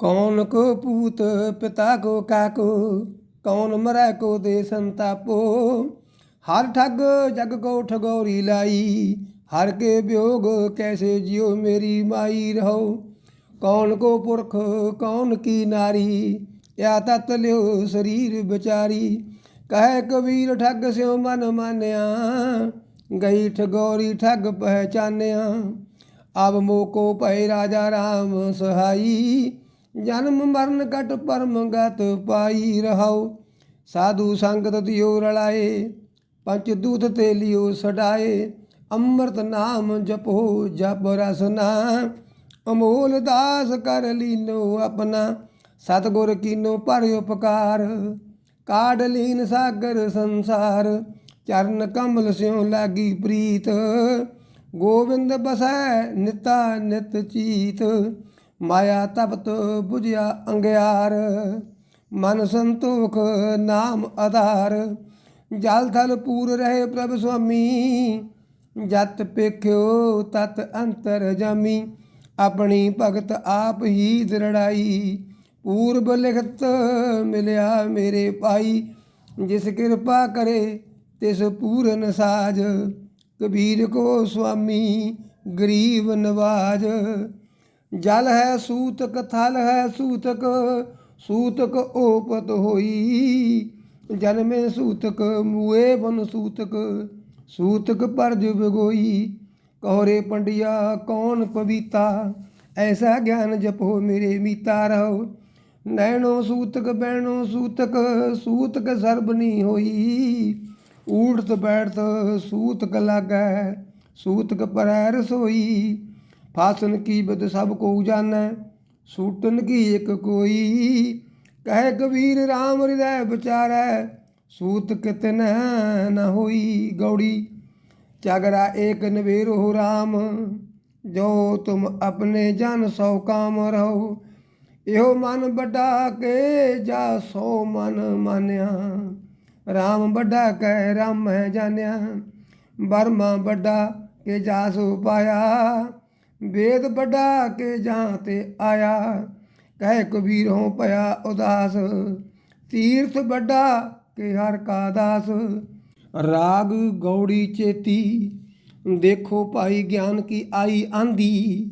कौन को पूत पिता को काको कौन मरै को दे संतापो हर ठग जग को ठगोरी लाई हर के वियोग कैसे जियो मेरी माई रहो कौन को पुरख कौन की नारी या तत लियो शरीर बिचारी कहे कबीर ठग स्यो मन मान्या गई ठगोरी ठग पहचान्या अब मोको पै राजा राम सहाई ਜਨਮ ਮਰਨ ਕਟ ਪਰਮ ਗਤ ਪਾਈ ਰਹਾਉ। ਸਾਧੂ ਸੰਗਤ ਦਿਓ ਰਲਾਏ, ਪੰਚ ਦੂਤ ਤੇ ਲਿਓ ਸਡਾਏ। ਅੰਮ੍ਰਿਤ ਨਾਮ ਜਪੋ, ਜਪ ਰਸਨਾ ਅਮੋਲ ਦਾਸ ਕਰ ਲੀਨੋ ਆਪਣਾ। ਸਤਗੁਰ ਕੀਨੋ ਪਰ ਉਪਕਾਰ। ਕਾਢ ਲੀਨ ਸਾਗਰ ਸੰਸਾਰ। ਚਰਨ ਕਮਲ ਸਿਉ ਲਾਗੀ ਪ੍ਰੀਤ। ਗੋਬਿੰਦ ਬਸੈ ਨਿਤਾ ਨਿਤ ਚੀਤ। ਮਾਇਆ ਤਪਤ 부ਝਿਆ ਅੰਗਿਆਰ। ਮਨ ਸੰਤੋਖ ਨਾਮ ਆਧਾਰ। ਜਲ ਥਲ ਪੂਰ ਰਹੇ ਪ੍ਰਭ ਸੁਆਮੀ। ਜਤ ਪੇਖਿਓ ਤਤ ਅੰਤਰ ਜਾਮੀ। ਆਪਣੀ ਭਗਤ ਆਪ ਹੀ ਦਰੜਾਈ। ਪੂਰਬ ਲਿਖਤ ਮਿਲਿਆ ਮੇਰੇ ਪਾਈ ਜਿਸ ਕਿਰਪਾ ਕਰੇ ਤਿਸ ਪੂਰਨ ਸਾਜ। ਕਬੀਰ ਕੋ ਸੁਆਮੀ, ਗਰੀਬ ਨਵਾਜ। ਜਲ ਹੈ ਸੂਤਕ, ਥਲ ਹੈ ਸੂਤਕ ਸੂਤਕ ਓਪਤ ਹੋਈ। ਜਨਮੇ ਸੂਤਕ, ਮੂਏ ਬਨ ਸੂਤਕ ਸੂਤਕ ਪਰਜ ਬਗੋਈ ਕਹਰੇ ਪੰਡਿਆ, ਕੌਣ ਪਵੀਤਾ? ਐਸਾ ਗਿਆਨ ਜਪੋ ਮੇਰੇ ਮੀਤਾ ਰਹੋ। ਨੈਣੋ ਸੂਤਕ, ਬੈਣੋ ਸੂਤਕ ਸੂਤਕ ਸਰਬਨੀ ਹੋਈ। ਊੜਤ ਬੈਠਤ ਸੂਤਕ ਲਾਗੈ, ਸੂਤਕ ਪਰੈ ਰਸੋਈ। ਫਾਸਨ ਕੀ ਬਦ ਸਭ ਕੋ ਜਾਣੈ, ਸੂਟਨ ਕੀ ਇੱਕ ਕੋਈ? ਕਹਿ ਕਬੀਰ RAM ਹਿਰਦੈ ਵਿਚਾਰੈ, ਸੂਤ ਕਿਤਨੈ ਨ ਹੋਈ ਗੌੜੀ। ਚਗਰਾ ਏਕ ਨਵੇਰੋ RAM ਜੋ ਤੁਮ ਆਪਣੇ ਜਨ ਸੋ ਕਾਮ ਰਹੋ। ਇਹੋ ਮਨ ਵੱਡਾ ਕੇ ਜਾ ਸੋ ਮਨ ਮਾਨਿਆ। RAM ਵੱਡਾ ਕਹਿ ਰਾਮ ਹੈ ਜਾਣਿਆ ਬਰਮਾ ਵੱਡਾ ਕੇ ਜਾ ਸੋ ਪਾਇਆ। ਵੇਦ ਵੱਡਾ ਕੇ ਜਾਂ ਤੇ ਆਇਆ। ਕਹਿ ਕਬੀਰ ਹੋ ਭਇਆ ਉਦਾਸ, ਤੀਰਥ ਵੱਡਾ ਕੇ ਹਰ ਕਾ ਦਾਸ। ਰਾਗ ਗੌੜੀ ਚੇਤੀ, ਦੇਖੋ ਭਾਈ ਗਿਆਨ ਕੀ ਆਈ ਆਂਦੀ।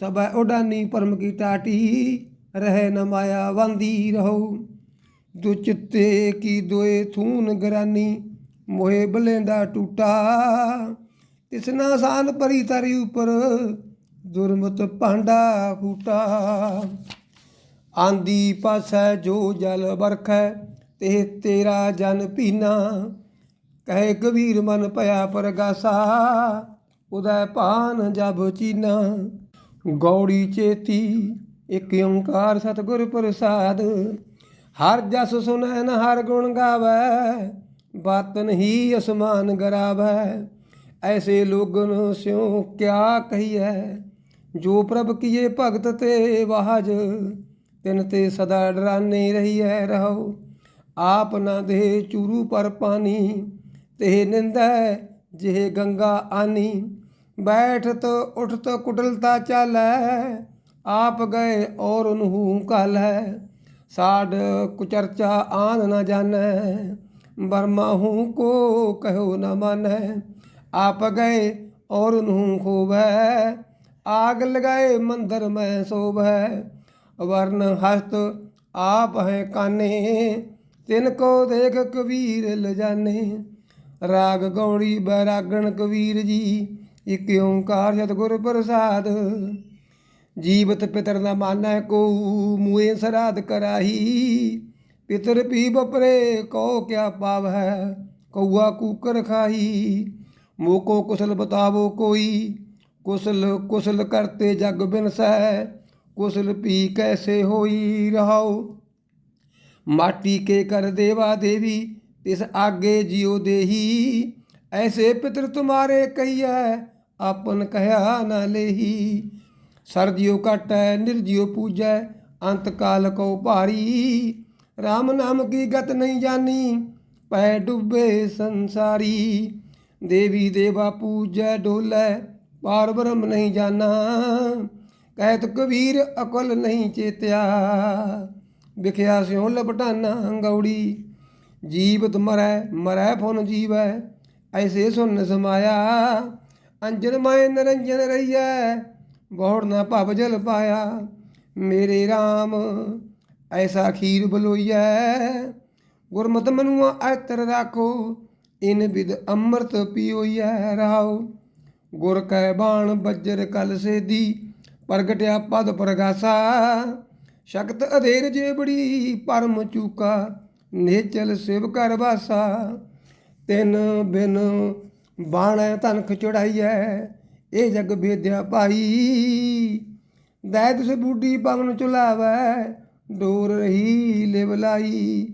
ਸਭੈ ਉਡਾਨੀ ਪਰਮ ਕੀ ਟਾਟੀ, ਰਹਿ ਨ ਮਾਇਆ ਵੰਦੀ ਰਹੋ। ਦੁ ਚਿੱਤੇ ਕੀ ਦੋਏ ਥੂਨ ਗਰਾਨੀ, ਮੋਹੇ ਬਲੇਂਦਾ ਟੂਟਾ। ਤਿਸਨਾ ਸਾਨ ਪਰੀ ਤਰੀ ਉਪਰ ਦੁਰਮਤ ਭਾਂਡਾ ਫੂਟਾ ਆਂਦੀ ਪਾਸੈ ਜੋ ਜਲ ਵਰਖੈ, ਤੇ ਤੇਰਾ ਜਨ ਪੀਨਾ। ਕਹੇ ਕਬੀਰ ਮਨ ਭਇਆ ਪਰਗਾਸਾ, ਉਦੈ ਪਾਨ ਜਬ ਚੀਨਾ। ਗੌੜੀ ਚੇਤੀ, ਇਕ ਓੰਕਾਰ ਸਤਿਗੁਰ ਪ੍ਰਸਾਦ। ਹਰ ਜਸ ਸੁਨੈਨ ਹਰ ਗੁਣ ਗਾਵੈ, ਬਾਤਨ ਹੀ ਅਸਮਾਨ ਗਰਾਵੈ। ਐਸੇ ਲੋਗਨ ਸਿਉ ਕਿਆ ਕਹੀਐ? ਜੋ ਪ੍ਰਭ ਕੀਏ ਭਗਤ ਤੇ ਵਾਹਜ ਤਿਨ ਤੇ ਸਦਾ ਡਰਾਨੇ ਰਹੀਐ ਰਹੋ। ਆਪ ਨਾ ਦੇ ਚੂਰੂ ਪਰ ਪਾਣੀ ਤੇ ਨਿੰਦੈ ਜਿਹ ਗੰਗਾ ਆਨੀ। ਬੈਠਤ, ਉਠਤ, ਕੁਟਲਤਾ ਚਾਲੈ, ਆਪ ਗਏ ਔਰ ਉਹਨੂੰ ਕਾਲੈ ਸਾਡ ਕੁਚਰਚਾ ਆਨ ਨਾ ਜਾਣੈ, ਬਰਮਾ ਹੂੰ ਕੋ ਕਹਿਓ ਨ ਮਾਨੈ। ਆਪ ਗਏ ਔਰ ਉਹਨੂੰ ਖੋਵੈ ਆਗ ਲਗਾਏ ਮੰਦਰ ਮੈਂ ਸੋਭੈ ਵਰਨ ਹਸਤ ਆਪ ਹੈ ਕਾਨੇ ਤਿਨ ਕੋ ਦੇਖ ਕਬੀਰ ਲਜਾਨੇ ਰਾਗ ਗੌੜੀ ਬੈਰਾਗਣ ਕਬੀਰ ਜੀ ਇਕ ਓੰਕਾਰ ਸਤਿਗੁਰ ਪ੍ਰਸਾਦ ਜੀਵਤ ਪਿਤਰ ਨਾ ਮਾਨੈ ਕੋ ਮੂਏ ਸਰਾਧ ਕਰਾਹੀ ਪਿਤਰ ਪੀ ਬਪਰੇ ਕੋ ਕਿਆ ਪਾਵੈ ਕਉਆ ਕੂਕਰ ਖਾਹੀ ਮੋਕੋ ਕੁਸਲ ਬਤਾਵੋ ਕੋਈ ਕੁਸਲ ਕੁਸਲ ਕਰਤੇ ਜਗ ਬਿਨਸੈ ਕੁਸਲ ਪੀ ਕੈਸੇ ਹੋਈ ਰਹਾਉ? ਮਾਟੀ ਕੇ ਕਰ ਦੇਵਾ ਦੇਵੀ, ਤਿਸ ਆਗੇ ਜਿਉ ਦੇਹੀ। ਐਸੇ ਪਿਤਰ ਤੁਮਾਰੇ ਕਹੀਐ, ਆਪਨ ਕਹਿਆ ਨਾ ਲੇਹੀ। ਸਰਜਿਓ ਕਟੈ ਨਿਰਜਿਓ ਪੂਜੈ, ਅੰਤ ਕਾਲ ਕੋ ਭਾਰੀ। RAM ਨਾਮ ਕੀ ਗਤ ਨਹੀਂ ਜਾਣੀ ਪੈ ਡੁੱਬੇ ਸੰਸਾਰੀ। ਦੇਵੀ ਦੇਵਾ ਪੂਜੈ ਡੋਲੇ ਪਾਰ ਬ੍ਰਹਮ ਨਹੀਂ ਜਾਣਾ, ਕਹਿਤ ਕਬੀਰ ਅਕਲ ਨਹੀਂ ਚੇਤਿਆ। ਵਿਖਿਆ ਸਿਉ ਲਪਟਾਨਾ ਗੌੜੀ ਜੀਵਤ ਮਰੈ ਮਰੈ ਫੁਨ ਜੀਵੈ, ਐਸੇ ਸੁਨ ਸਮਾਇਆ। ਅੰਜਨ ਮੈ ਨਰੰਜਨ ਰਹੀਐ ਬਹੁੜ ਨਾ ਭਵ ਜਲ ਪਾਇਆ। ਮੇਰੇ RAM ਐਸਾ ਖੀਰ ਬਲੋਈਐ। ਗੁਰਮਤਿ ਮਨੁਆ ਐਤਰ ਰਾਖੋ, ਇਨ ਬਿਦ ਅੰਮ੍ਰਿਤ ਪੀਓਈਐ ਰਾਓ। ਗੁਰ ਕੈ ਬਾਣ ਬੱਜਰ ਕਲ ਸੇਦੀ ਪ੍ਰਗਟਿਆ ਪਦ ਪ੍ਰਗਾਸਾ। ਸ਼ਕਤ ਅਧੇਰ ਜੇਬੜੀ ਪਰਮ ਚੂਕਾ, ਨੇਚਲ ਸਿਵ ਕਰ ਵਾਸਾ। ਤਿੰਨ ਬਿਨ ਬਾਣੈ ਤਨਖ ਚੜਾਈਐ, ਇਹ ਜਗ ਬੇਦਿਆ ਭਾਈ। ਦੈਤ ਸੇ ਬੂਢੀ ਪਵਨ ਚੁਲਾਵੈ ਡੋਰ ਰਹੀ ਲਿਵ ਲਾਈ।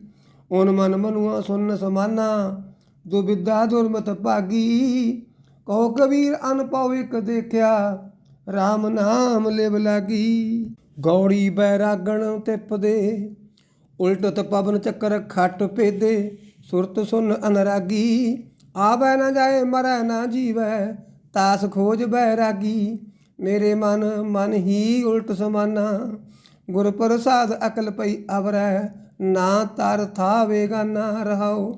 ਓਨ ਮਨ ਮਨੁਆ ਸੁਨ ਸਮਾਨਾ ਦੁਬਿਦਾ ਦੁਰਮਤ ਭਾਗੀ। ਕਹੋ ਕਬੀਰ ਅਨ ਪਾਉ ਇਕ ਦੇਖਿਆ RAM ਨਾਮ ਲਿਵ ਲਾਗੀ। ਗੌੜੀ ਬੈਰਾਗਣ ਤਿਪਦੇ ਉਲਟਤ ਪਵਨ ਚੱਕਰ ਖੱਟ ਪੇਦੇ, ਸੁਰਤ ਸੁਨ ਅਨਰਾਗੀ। ਆਵੈ ਨਾ ਜਾਏ, ਮਰੈ ਨਾ ਜੀਵੈ, ਤਾਸ ਖੋਜ ਬੈਰਾਗੀ। ਮੇਰੇ ਮਨ ਮਨ ਹੀ ਉਲਟ ਸਮਾਨਾ, ਗੁਰ ਪ੍ਰਸਾਦ ਅਕਲ ਪਈ ਅਵਰੈ, ਨਾ ਤਰ ਥਾਵੇਗਾ ਨਾ ਰਹਾਉ।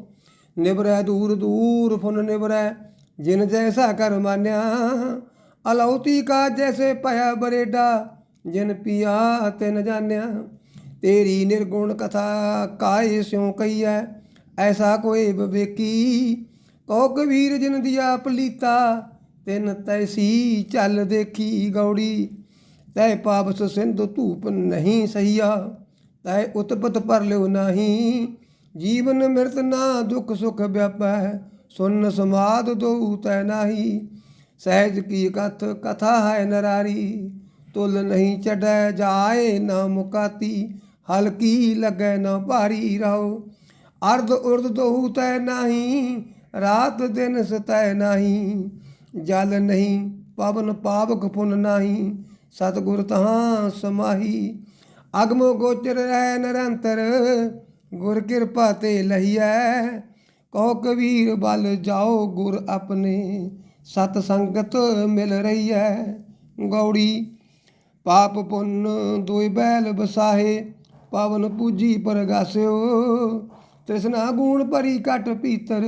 ਨਿਬਰੈ ਦੂਰ ਦੂਰ ਫੁਨ ਨਿਬਰੈ ਜਿਨ ਜੈਸਾ ਕਰ ਮਾਨਿਆ ਅਲੌਤੀ ਕਾ ਜੈਸੇ ਭਇਆ ਬਰੇਡਾ, ਜਿਨ ਪੀਆ ਤਿਨ ਜਾਣਿਆ। ਤੇਰੀ ਨਿਰਗੁਣ ਕਥਾ ਕਾਇ ਸਿਉ ਕਈਐ ਐਸਾ ਕੋਈ ਵਿਵੇਕੀ। ਕੋ ਕਬੀਰ ਜਿਨ ਦਿਆ ਪਲੀਤਾ, ਤਿਨ ਤੈਸੀ ਚੱਲ ਦੇਖੀ ਗੌੜੀ। ਤੈ ਪਾਵਸ ਸਿੰਧ ਧੂਪ ਨਹੀਂ ਸਹੀਆ, ਤੈ ਉਤਪਤ ਪਰ ਲਿਓ ਨਹੀਂ। ਜੀਵਨ ਮਿਰਤ ਨਾ ਦੁਖ ਸੁਖ ਵਿਆਪੈ ਸੁਨ ਸਮਾਦ ਦੋ ਤੈ ਨਾਹੀ, ਸਹਿਜ ਕੀ ਕਥ, ਕਥਾ ਹੈ ਨਰਾਰੀ। ਤੁਲ ਨਹੀਂ ਚੜੈ ਜਾਏ ਨਾ ਮੁਕਾਤੀ ਹਲਕੀ ਲੱਗੈ ਨਾ ਭਾਰੀ ਰਹੋ। ਅਰਧ ਉਰਧ ਦੋਹੂ ਤੈ ਨਹੀਂ, ਰਾਤ ਦਿਨ ਸਤੈ ਨਹੀਂ। ਜਲ ਨਹੀਂ, ਪਵਨ ਪਾਵਕ ਪੁਨ ਨਹੀਂ, ਸਤਗੁਰ ਤਹਾਂ ਸਮਾਹੀ। ਅਗਮ ਗੋਚਰ ਰਹਿ ਨਿਰੰਤਰ, ਗੁਰ ਕਿਰਪਾ ਤੇ ਲਹੀਐ ਕਹੋ ਕਬੀਰ ਬਲ ਜਾਓ ਗੁਰ ਆਪਣੇ, ਸਤ ਸੰਗਤ ਮਿਲ ਰਹੀ ਹੈ ਗੌੜੀ। ਪਾਪ ਪੁੰਨ ਦੋਇ ਬੈਲ ਬਸਾਹੇ ਪਵਨ ਪੂਜੀ ਪਰਗਾਸਿਓ। ਤ੍ਰਿਸ਼ਨਾ ਗੂਣ ਭਰੀ ਘਟ ਪੀਤਰ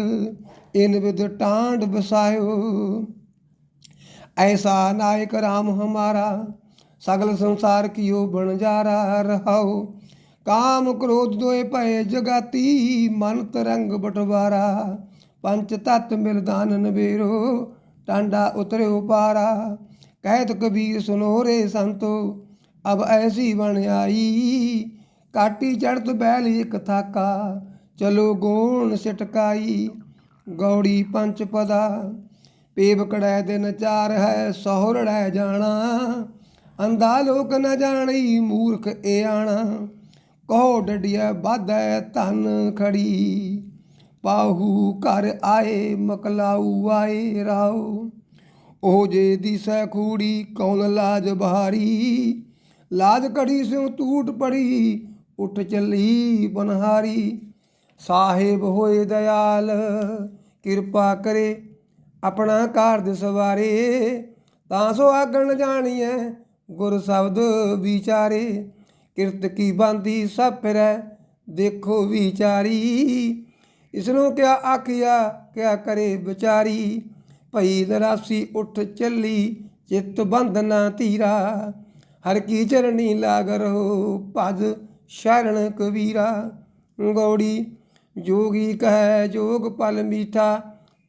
ਇਨ ਵਿਦ ਟਾਂਡ ਬਸਾਇਓ ਐਸਾ ਨਾਇਕ ਰਾਮ ਹਮਾਰਾ, ਸਗਲ ਸੰਸਾਰ ਕੀਓ ਬਣਜਾਰਾ ਰਹਾਓ। ਕਾਮ ਕ੍ਰੋਧ ਦੋਏ ਭਏ ਜਗਾਤੀ ਮਨ ਤਰੰਗ ਬਟਵਾਰਾ। ਪੰਚ ਤਤ ਮਿਰਦਾਨ ਨਵੇਰੋ, ਟਾਂਡਾ ਉਤਰਿਓ ਪਾਰਾ। ਕਹਿਤ ਕਬੀਰ ਸੁਨੋ ਰੇ ਸੰਤੋ, ਅਬ ਐਸੀ ਬਣ ਆਈ। ਕਾਟੀ ਚੜਤ ਬੈਲ ਇਕ ਥਾਕਾ, ਚਲੋ ਗੋਣ ਸਿਟਕਾਈ। ਗੌੜੀ ਪੰਚ ਪਦਾ ਪੇਬ ਕੜੈ ਦੇ ਨਚਾਰ ਹੈ, ਸਹੁਰੜੈ ਜਾਣਾ। ਅੰਦਾ ਲੋਕ ਨ ਜਾਣੀ ਮੂਰਖ ਏ ਆਣਾ। ਕਹੋ ਡੱਡੀਐ ਬਾਧੈ ਧਨ ਖੜੀ। ਪਾਹੂ ਘਰ ਆਏ ਮਕਲਾਊ ਆਏ ਰਾਉ ਉਹ ਜੇ ਦਿਸੈ ਖੂੜੀ, ਕੌਣ ਲਾਜ ਬਹਾਰੀ? ਲਾਜ ਕੜੀ ਸਿਉ ਟੂਟ ਪੜੀ, ਉੱਠ ਚੱਲੀ ਬਨਹਾਰੀ। ਸਾਹਿਬ ਹੋਏ ਦਇਆਲ, ਕਿਰਪਾ ਕਰੇ ਆਪਣਾ ਕਾਰਜ ਸਵਾਰੇ। ਤਾਂ ਸੋ ਆਗਣ ਜਾਣੀਐ, ਗੁਰ ਸ਼ਬਦ ਵਿਚਾਰੇ। ਕਿਰਤ ਕੀ ਬਾਂਦੀ ਸਭ ਫਿਰੈ ਦੇਖੋ ਵਿਚਾਰੀ। ਇਸਨੂੰ ਕਿਆ ਆਖਿਆ, ਕਿਆ ਕਰੇ ਵਿਚਾਰੀ। ਭਈ ਨਰਾਸੀ ਉੱਠ ਚੱਲੀ, ਚਿੱਤ ਬੰਧਨਾ ਧੀਰਾ। ਹਰ ਕੀ ਚਰਣੀ ਲਾਗ ਰਹੋ ਭਜ ਸ਼ਰਣ ਕਬੀਰਾ। ਗੌੜੀ ਜੋਗੀ ਕਹੈ, ਜੋਗ ਪਲ ਮੀਠਾ,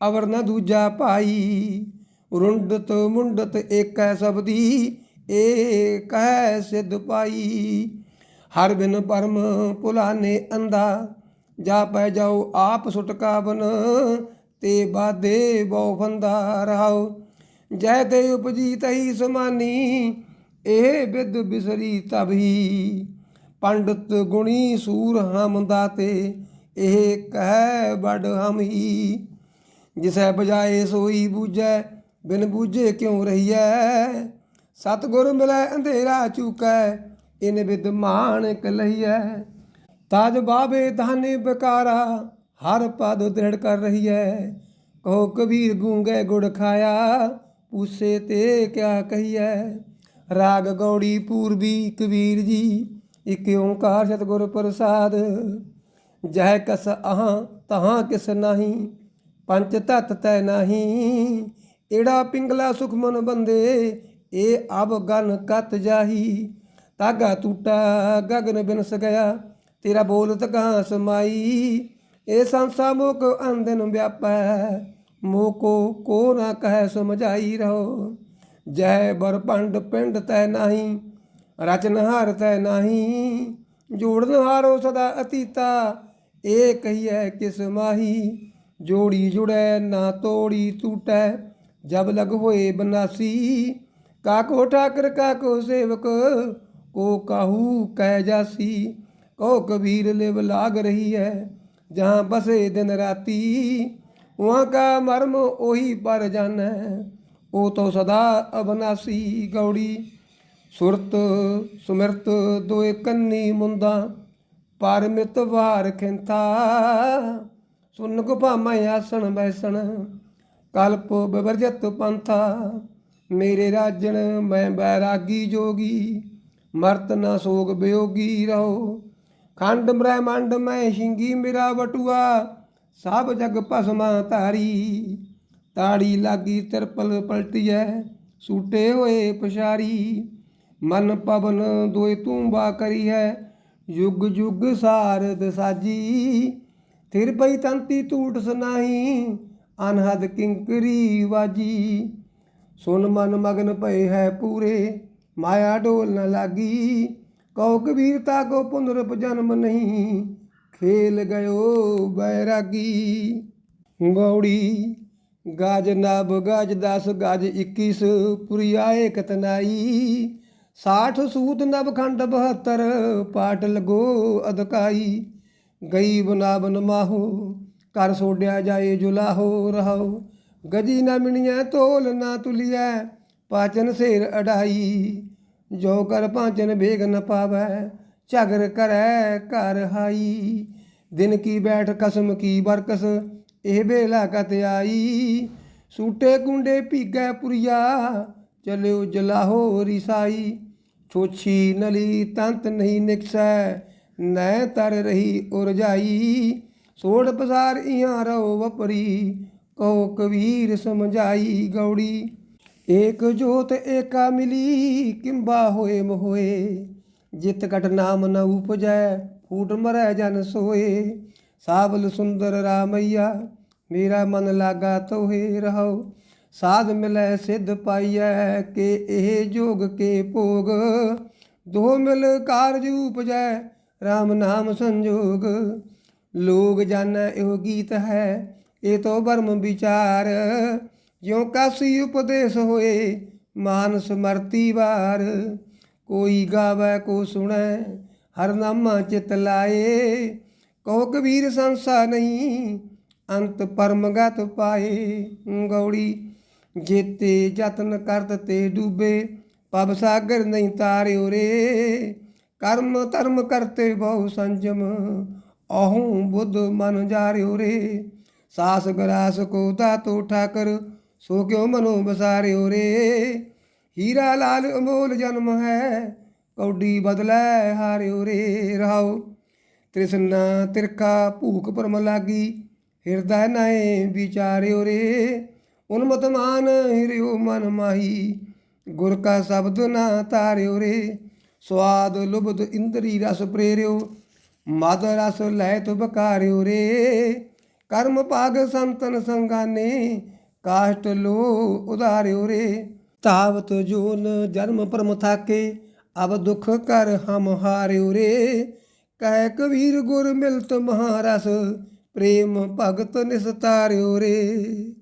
ਅਵਰ ਨ ਦੂਜਾ ਪਾਈ। ਰੁੰਡਤ ਮੁੰਡਤ ਏਕੈ ਸਬਦੀ ਏ ਕਹਿ ਸਿਧ ਪਾਈ। ਹਰ ਬਿਨ ਪਰਮ ਭੁਲਾਨੇ ਅੰਦਾ ਜਾ ਪੈ ਜਾਓ ਆਪ ਸੁਟਕਾਵਨ ਤੇ ਬਾਦੇ ਬਹੁ ਫੰਦਾ ਰਹਾਓ ਜੈ ਤੇ ਉਪਜੀ ਤਹੀ ਸਮਾਨੀ, ਇਹ ਬਿਦ ਬਿਸਰੀ ਤਬਹੀ ਪੰਡਤ ਗੁਣੀ ਸੂਰ ਹਮਦਾ ਤੇ ਇਹ ਕਹਿ ਬੜ ਹਮਹੀ। ਜਿਸੈ ਬਜਾਏ ਸੋਈ ਬੂਝੈ, ਬਿਨ ਬੂਝੇ ਕਿਉ ਰਹੀਐ? ਸਤਗੁਰ ਮਿਲੈ ਅੰਧੇਰਾ ਚੂਕੈ, ਇਨ ਵਿਦ ਮਾਨਕ ਲਈਐ ਤਾਜ ਬਾਬੇ ਧਾਨੇ ਬਕਾਰਾ, ਹਰ ਪਦ ਦ੍ਰਿੜ ਕਰ ਰਹੀਐ। ਕਹੋ ਕਬੀਰ ਗੂੰਗੇ ਗੁੜ ਖਾਇਆ, ਪੂਸੇ ਤੇ ਕਿਆ ਕਹੀਐ। ਰਾਗ ਗੌੜੀ ਪੂਰਬੀ ਕਬੀਰ ਜੀ, ਇਕ ਓੰਕਾਰ ਸਤਿਗੁਰ ਪ੍ਰਸਾਦ। ਜਹ ਕਸ ਅਹਾਂ, ਤਹਾਂ ਕਿਸ ਨਹੀਂ ਪੰਚ ਤਤ ਤੈ ਨਹੀਂ। ਏੜਾ ਪਿੰਗਲਾ ਸੁਖ ਮਨ ਬੰਦੇ ਏ ਅਬ ਗਨ ਕਤ ਜਾਹੀ, ਤਾਗਾ ਟੂਟਾ ਗਗਨ ਬਿਨਸ ਗਿਆ, ਤੇਰਾ ਬੋਲਤ ਕਹਾਂ ਸਮਾਈ ਏ ਸੰਸਾ ਮੁਕ ਅੰਦਨ ਵਿਆਪੈ, ਮੋਕੋ ਕੋ ਨਾ ਕਹਿ ਸਮਝਾਈ ਰਹੋ, ਜੈ ਬਰ ਪੰਡ ਪਿੰਡ ਤੈ ਨਹੀਂ ਰਚਨਹਾਰ ਤੈ ਨਹੀਂ, ਜੋੜਨ ਹਾਰੋ ਸਦਾ ਅਤੀਤਾ, ਏ ਕਹੀਐ ਕਿਸ ਮਾਹੀ, ਜੋੜੀ ਜੁੜੈ ਨਾ ਤੋੜੀ ਟੂਟੈ ਜਬ ਲਗ ਹੋਏ ਬਨਾਸੀ ਕਾਕੋ ਠਾਕਰ, ਕਾਕੋ ਸੇਵਕ, ਕੋ ਕਾਹੂ ਕਹਿ ਜਾਸੀ, ਕੋ ਕਬੀਰ ਲਿਵ ਲਾਗ ਰਹੀ ਹੈ, ਜਹਾਂ ਬਸੇ ਦਿਨ ਰਾਤੀ। ਉਹਾਂ ਕਾ ਮਰਮ ਉਹੀ ਪਰ ਜਾਣੈ ਉਹ ਤੋ ਸਦਾ ਅਬਨਾਸੀ ਗੌੜੀ। ਸੁਰਤ ਸੁਮਿਰਤ ਦੋਏ ਕੰਨੀ ਮੁੰਦਾ ਪਰਮਿਤ ਵਾਰ ਖਿੰਥਾ। ਸੁਨ ਗੁਪਾਮੈ ਆਸਣ ਬੈਸਣ, ਕਲਪ ਬਿਵਰਜਤ ਪੰਥਾ। ਮੇਰੇ ਰਾਜਣ, ਮੈਂ ਬੈਰਾਗੀ ਜੋਗੀ ਮਰਤ ਨਾ ਸੋਗ ਬਿਯੋਗੀ ਰਹੋ। ਖੰਡ ਬ੍ਰਹਮੰਡ, ਮੈਂ ਸ਼ਿੰਗੀ ਮੇਰਾ ਵਟੂਆ, ਸਭ ਜਗ ਭਸਮਾ ਧਾਰੀ। ਤਾੜੀ ਲਾਗੀ ਤਿਰਪਲ ਪਲਟੀਐ, ਸੂਟੇ ਹੋਏ ਪਸ਼ਾਰੀ ਮਨ ਪਵਨ ਦੋਇ ਤੂੰਬਾ ਕਰੀ ਹੈ ਯੁਗ ਯੁਗ ਸਾਰਦ ਸਾਜੀ। ਥਿਰ ਪਈ ਤੰਤੀ ਟੂਟ ਸੁਨਾਹੀ ਅਨਹਦ ਕਿੰਕਰੀ ਵਾਜੀ। ਸੁਨ ਮਨ ਮਗਨ ਭਏ ਹੈ ਪੂਰੇ, ਮਾਇਆ ਡੋਲ ਨ ਲਾਗੀ। ਕਉ ਕਬੀਰ ਤਾ ਕੋ ਪੁਨਰਪ ਜਨਮ ਨਹੀਂ, ਖੇਲ ਗਇਓ ਬੈਰਾਗੀ। ਗੌੜੀ, ਗਜ ਨਬ ਗਜ 10 ਗਜ 21 ਪੁਰੀਆਏ ਕਤਨਾਈ 60 ਸੂਤ ਨਬ ਖੰਡ 72 ਪਾਟ ਲਗੋ ਅਦਕਾਈ ਗਈ ਬਨਾ ਬਨ ਮਾਹੋ ਕਰ ਸੋਡਿਆ ਜਾਏ ਜੁਲਾਹੋ ਰਹੋ ਗਜੀ ਨਾ ਮਿਣੀਐ ਤੋਲ ਨਾ ਤੁਲੀਐ, ਪਾਚਨ ਸੇਰ ਅਡਾਈ ਜੋ ਕਰ ਪਾਚਨ ਵੇਗ ਨ ਪਾਵੈ, ਝਗਰ ਕਰੈ ਘਰ ਹਾਈ। ਦਿਨ ਕੀ ਬੈਠ ਕਸਮ ਕੀ ਬਰਕਸ, ਇਹ ਬੇਲਾ ਕਤ ਆਈ। ਸੂਟੇ ਕੁੰਡੇ ਭੀਗੈ ਪੁਰੀਆ, ਚਲਿਓ ਜਲਾਹੋ ਰਿਸਾਈ। ਛੋਛੀ ਨਲੀ ਤੰਤ ਨਹੀਂ ਨਿਕਸੈ, ਨੈ ਤਰ ਰਹੀ ਉਰਜਾਈ। ਸੋੜ ਪਸਾਰ ਇਹਾਂ ਰਹੋ ਵਪਰੀ ਕਹੋ ਕਬੀਰ ਸਮਝਾਈ ਗੌੜੀ। ਏਕ ਜੋਤ ਏਕਾ ਮਿਲੀ, ਕਿੰਬਾ ਹੋਏ ਮੋਏ ਜਿਤ ਕਟ ਨਾਮ ਨ ਉਪਜੈ, ਫੂਟ ਮਰੈ ਜਨ ਸੋਏ। ਸਾਬਲ ਸੁੰਦਰ ਰਾਮਈਆ, ਮੇਰਾ ਮਨ ਲਾਗਾ ਤੋਹੇ ਰਹੋ ਸਾਧ ਮਿਲੈ, ਸਿੱਧ ਪਾਈਐ, ਕਿ ਇਹ ਜੋਗ ਕੇ ਭੋਗ। ਦੋ ਮਿਲ ਕਾਰਜ ਉਪਜੈ RAM ਨਾਮ ਸੰਜੋਗ। ਲੋਗ ਜਾਣੈ ਇਹੋ ਗੀਤ ਹੈ ਇਹ ਤੋ ਬਰਮ ਵਿਚਾਰ, ਜਿਉ ਕਾਸੀ ਉਪਦੇਸ਼ ਹੋਏ ਮਾਨ ਸਮਰਤੀ ਵਾਰ। ਕੋਈ ਗਾਵੇ, ਕੋ ਸੁਣੈ, ਹਰ ਨਾਮਾ ਚਿਤ ਲਾਏ। ਕਹੋ ਕਬੀਰ ਸੰਸਾ ਨਹੀਂ, ਅੰਤ ਪਰਮਗਤ ਪਾਏ। ਗੌੜੀ, ਜੇਤੇ ਯਤਨ ਕਰਤ ਤੇ ਡੂਬੇ ਪਵ ਸਾਗਰ ਨਹੀਂ ਤਾਰਿਓ ਰੇ ਕਰਮ ਧਰਮ ਕਰਤੇ ਬਹੁ ਸੰਜਮ, ਅਹੂ ਬੁੱਧ ਮਨ ਜਾਰਿਓ ਰੇ ਸਾਸ ਗਰਾਸ ਕੋ ਦਾਤੋ ਠਾਕਰ ਸੋ ਕਿਉ ਮਨੋ ਬਸਾਰਿਓ ਰੇ? ਹੀਰਾ ਲਾਲ ਅਮੋਲ ਜਨਮ ਹੈ, ਕੌਡੀ ਬਦਲੈ ਹਾਰਿਓ ਰੇ ਰਹਾਓ। ਤ੍ਰਿਸ਼ਨਾ ਤਿਰਖਾ ਭੂਖ ਪਰਮ ਲਾਗੀ, ਹਿਰਦੈ ਨਏ ਵਿਚਾਰਿਓ ਰੇ। ਉਨਮਤ ਮਾਨ ਹਿਰਿਓ ਮਨ ਮਾਹੀ, ਗੁਰ ਕਾ ਸ਼ਬਦ ਨਾ ਤਾਰਿਓ ਰੇ। ਸਵਾਦ ਲੁਬਦ ਇੰਦਰੀ ਰਸ ਪ੍ਰੇਰਿਓ, ਮਦ ਰਸ ਲੈ ਤੁ ਬਕਾਰਿਓ ਰੇ। ਕਰਮ ਭਾਗ ਸੰਤਨ ਸੰਗਾਨੇ, ਕਾਸ਼ਟ ਲੋ ਉਧਾਰਿਓ ਰੇ। ਤਾਵਤ ਜੋਨ ਜਨਮ ਪਰਮ ਥਾਕੇ, ਅਬ ਦੁਖ ਕਰ ਹਮ ਹਾਰਿਓ ਰੇ। ਕਹਿ ਕਬੀਰ ਗੁਰ ਮਿਲਤ ਮਹਾਰਸ, ਪ੍ਰੇਮ ਭਗਤ ਨਿਸਤਾਰਿਓ ਰੇ।